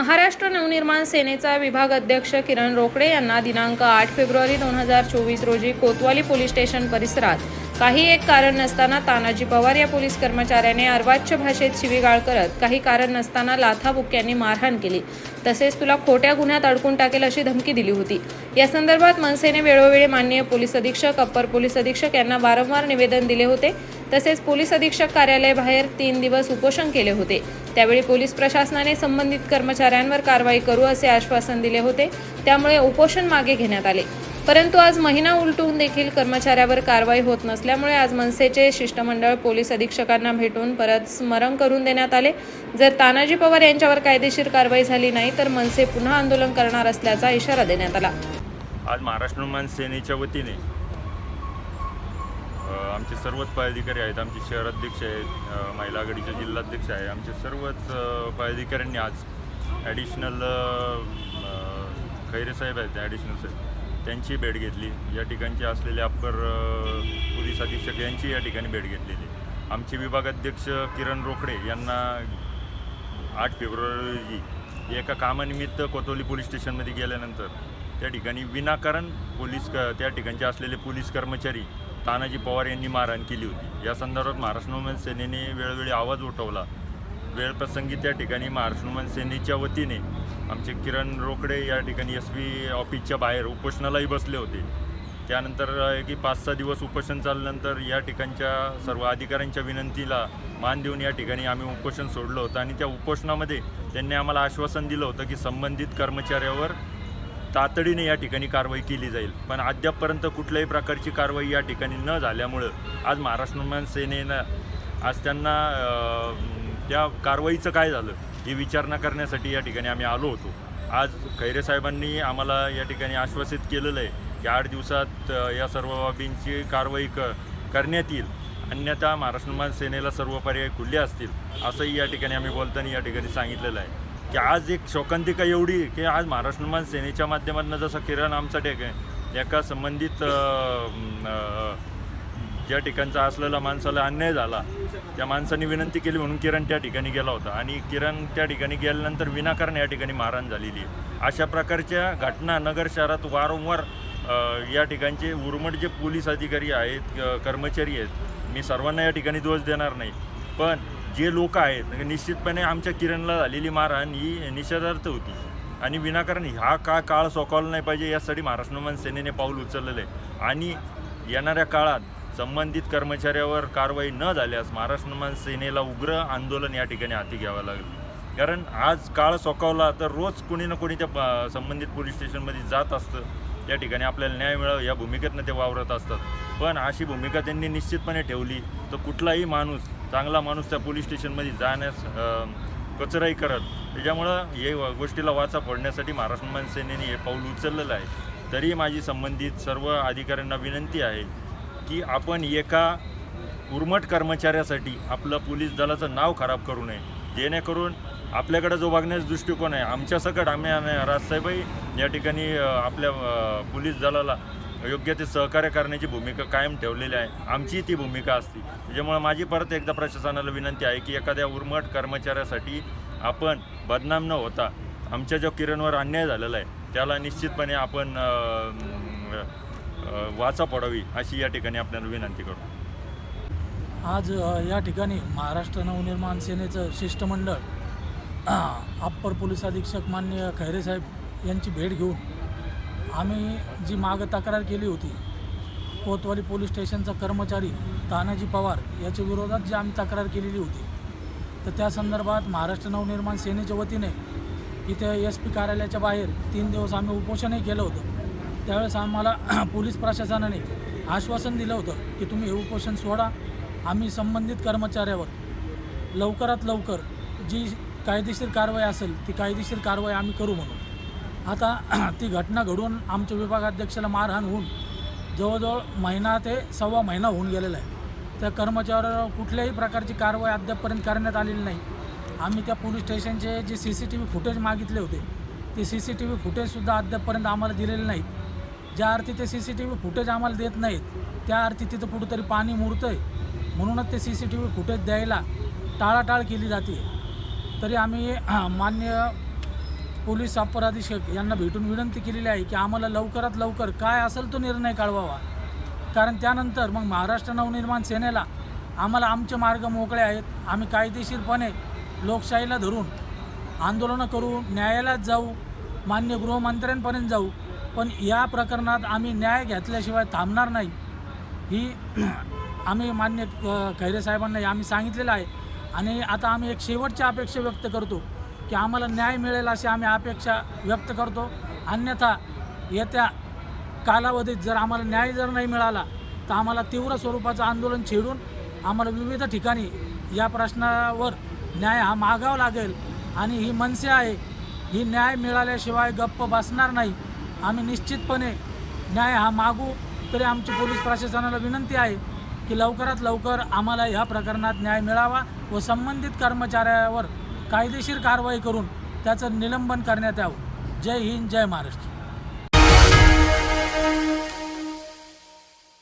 महाराष्ट्र नवनिर्माण सेनेचा विभाग अध्यक्ष किरण रोकडे यांना दिनांक आठ फेब्रुवारी दोन हजार चोवीस रोजी कोतवाली पोलीस स्टेशन परिसरात काही एक कारण नसताना तानाजी पवार या पोलीस कर्मचाऱ्याने अर्वाच्य भाषेत शिवीगाळ करत काही कारण नसताना लाथाबुक्यांनी मारहाण केली. तसेच तुला खोट्या गुन्ह्यात अडकून टाकेल अशी धमकी दिली होती. या संदर्भात मनसेने वेळोवेळी माननीय पोलीस अधीक्षक अप्पर पोलीस अधीक्षक यांना वारंवार निवेदन दिले होते. तसेच पोलीस अधीक्षक कार्यालयाबाहेर तीन दिवस उपोषण केले होते. त्यावेळी पोलीस प्रशासनाने संबंधित कर्मचाऱ्यांवर कारवाई करू असे आश्वासन दिले होते. त्यामुळे उपोषण मागे घेण्यात आले. परंतु आज महिना उलटून देखील कर्मचाऱ्यावर कारवाई होत नसल्यामुळे आज मनसेचे शिष्टमंडळ पोलीस अधीक्षकांना भेटून परत स्मरण करून देण्यात आले. जर तानाजी पवार यांच्यावर कायदेशीर कारवाई झाली नाही तर मनसे पुन्हा आंदोलन करणार असल्याचा इशारा देण्यात आला. आज महाराष्ट्र निर्माण सेनेच्या वतीने आमचे सर्वच पदाधिकारी आहेत आमचे शहराध्यक्ष आहेत अ, महिला आघाडीचे जिल्हाध्यक्ष आहे. आमचे सर्वच पदाधिकाऱ्यांनी आज ॲडिशनल खैरे साहेब आहेत ॲडिशनल साहेब. त्यांची भेट घेतली. या ठिकाणचे असलेले अप्पर पोलीस अधीक्षक यांची या ठिकाणी भेट घेतलेली. आमचे विभागाध्यक्ष किरण रोखडे यांना आठ फेब्रुवारी रोजी एका कामानिमित्त कोतवली पोलीस स्टेशनमध्ये गेल्यानंतर त्या ठिकाणी विनाकारण पोलीस क त्या ठिकाणचे असलेले पोलीस कर्मचारी तानाजी पवार यांनी मारहाण केली होती. या संदर्भात महाराष्ट्र नवमान सेनेने वेळोवेळी आवाज उठवला. वेळप्रसंगी त्या ठिकाणी महाराष्ट्र नवमान सेनेच्या वतीने आमचे किरण रोकडे या ठिकाणी एस पी ऑफिसच्या बाहेर उपोषणालाही बसले होते. त्यानंतर की पाच सहा दिवस उपोषण चालल्यानंतर या ठिकाणच्या सर्व अधिकाऱ्यांच्या विनंतीला मान देऊन या ठिकाणी आम्ही उपोषण सोडलं होतं आणि त्या उपोषणामध्ये त्यांनी आम्हाला आश्वासन दिलं होतं की संबंधित कर्मचाऱ्यावर तातडीने या ठिकाणी कारवाई केली जाईल. पण अद्यापपर्यंत कुठल्याही प्रकारची कारवाई या ठिकाणी न झाल्यामुळं आज महाराष्ट्र निर्माण सेनेनं आज त्यांना त्या कारवाईचं काय झालं ही विचारणा करण्यासाठी या ठिकाणी आम्ही आलो होतो. आज खैरे साहेबांनी आम्हाला या ठिकाणी आश्वासित केलेलं आहे की आठ दिवसात या सर्व बाबींची कारवाई क करण्यात येईल. अन्यथा महाराष्ट्र निर्माण सेनेला सर्व पर्याय खुले असतील असंही या ठिकाणी आम्ही बोलताना या ठिकाणी सांगितलेलं आहे. की आज एक शोकांतिका एवढी की आज महाराष्ट्र निर्माण सेनेच्या माध्यमातून जसं किरण आमचा एका संबंधित ज्या ठिकाणचा असलेला माणसाला अन्याय झाला त्या माणसाने विनंती केली म्हणून किरण त्या ठिकाणी गेला होता. आणि किरण त्या ठिकाणी गेल्यानंतर विनाकारण या ठिकाणी मारहाण झालेली आहे. अशा प्रकारच्या घटना नगर शहरात वारंवार या ठिकाणचे उर्मट जे पोलीस अधिकारी आहेत कर्मचारी आहेत मी सर्वांना या ठिकाणी दोष देणार नाही. पण जे लोक आहेत म्हणजे निश्चितपणे आमच्या किरणला झालेली मारहाण ही निषेधार्थ होती. आणि विनाकारण हा का काळ सोकावला नाही पाहिजे यासाठी महाराष्ट्र निर्माण सेनेने पाऊल उचललेलं आहे. आणि येणाऱ्या काळात संबंधित कर्मचाऱ्यावर कारवाई न झाल्यास महाराष्ट्र निर्माण सेनेला उग्र आंदोलन या ठिकाणी हाती घ्यावं लागेल. कारण आज काळ सोकावला तर रोज कोणी ना कोणी त्या संबंधित पोलीस स्टेशनमध्ये जात असतं. त्या ठिकाणी आपल्याला न्याय मिळावा या भूमिकेतनं ते वावरत असतात. पण अशी भूमिका त्यांनी निश्चितपणे ठेवली. तर कुठलाही माणूस चांगला माणूस त्या पोलीस स्टेशनमध्ये जाण्यास कचराही करत त्याच्यामुळं हे गोष्टीला वाचा फोडण्यासाठी महाराष्ट्र मनसेनेने सेनेने हे पाऊल उचललेलं आहे. तरी माझी संबंधित सर्व अधिकाऱ्यांना विनंती आहे की आपण एका उर्मट कर्मचाऱ्यासाठी आपलं पोलीस दलाचं नाव खराब करू नये. जेणेकरून आपल्याकडे जो बघण्याचा दृष्टिकोन आहे आमच्यासकट आम्ही आणि राजसाहेबही या ठिकाणी आपल्या पोलीस दलाला योग्य ते सहकार्य करण्याची भूमिका कायम ठेवलेली आहे. आमची ती भूमिका असते. त्याच्यामुळे माझी परत एकदा प्रशासनाला विनंती आहे की एखाद्या उर्मट कर्मचाऱ्यासाठी आपण बदनाम न होता आमच्या ज्या किरणवर अन्याय झालेला आहे त्याला निश्चितपणे आपण वाचा पडावी अशी या ठिकाणी आपल्याला विनंती करू आज या ठिकाणी महाराष्ट्र नवनिर्माण सेनेचं शिष्टमंडळ अप्पर पोलीस अधीक्षक मान्य खैरे साहेब यांची भेट घेऊन आम्ही जी मागं तक्रार केली होती कोतवाली पोलीस स्टेशनचा कर्मचारी तानाजी पवार याच्या विरोधात जी आम्ही तक्रार केलेली होती तर त्या संदर्भात महाराष्ट्र नवनिर्माण सेनेच्या वतीने इथे एस पी कार्यालयाच्या बाहेर तीन दिवस आम्ही उपोषणही केलं होतं. त्यावेळेस आम्हाला पोलीस प्रशासनाने आश्वासन दिलं होतं की तुम्ही हे उपोषण सोडा आम्ही संबंधित कर्मचाऱ्यावर लवकरात लवकर जी कायदेशीर कारवाई असेल ती कायदेशीर कारवाई आम्ही करू म्हणून. आता ती घटना घडून आमच्या विभागाध्यक्षाला मारहाण होऊन जवळजवळ महिना ते सव्वा महिना होऊन गेलेला आहे. त्या कर्मचाऱ्यावर कुठल्याही प्रकारची कारवाई अद्यापपर्यंत करण्यात आलेली नाही. आम्ही त्या पोलीस स्टेशनचे जे C C T V footage मागितले होते ते सी सी टी व्ही फुटेजसुद्धा अद्यापपर्यंत आम्हाला दिलेले नाहीत. ज्या अर्थी ते C C T V footage आम्हाला देत नाहीत त्या अर्थी तिथं कुठंतरी पाणी मुरतं आहे म्हणूनच ते C C T V footage द्यायला टाळाटाळ केली जाते. तरी आम्ही मान्य पोलीस अपराधीक्षक यांना भेटून विनंती केलेली आहे की आम्हाला लवकरात लवकर काय असेल तो निर्णय कळवावा कारण त्यानंतर मग महाराष्ट्र नवनिर्माण सेनेला आम्हाला आमचे मार्ग मोकळे आहेत. आम्ही कायदेशीरपणे लोकशाहीला धरून आंदोलनं करू न्यायालयात जाऊ मान्य गृहमंत्र्यांपर्यंत जाऊ. पण या प्रकरणात आम्ही न्याय घेतल्याशिवाय थांबणार नाही. ही आम्ही मान्य खैरे साहेबांना आम्ही सांगितलेलं आहे. आणि आता आम्ही एक शेवटची अपेक्षा व्यक्त करतो की आम्हाला न्याय मिळेल अशी आम्ही अपेक्षा व्यक्त करतो. अन्यथा येत्या कालावधीत जर आम्हाला न्याय जर नाही मिळाला तर आम्हाला तीव्र स्वरूपाचं आंदोलन छेडून आम्हाला विविध ठिकाणी या प्रश्नावर न्याय हा मागावा लागेल. आणि ही मनसे आहे ही न्याय मिळाल्याशिवाय गप्प बसणार नाही. आम्ही निश्चितपणे न्याय हा मागू तरी आमची पोलीस प्रशासनाला विनंती आहे की लवकरात लवकर आम्हाला ह्या प्रकरणात न्याय मिळावा व संबंधित कर्मचाऱ्यावर कायदेशीर कारवाई करून त्याचं निलंबन करण्यात यावं. जय हिंद जय महाराष्ट्र.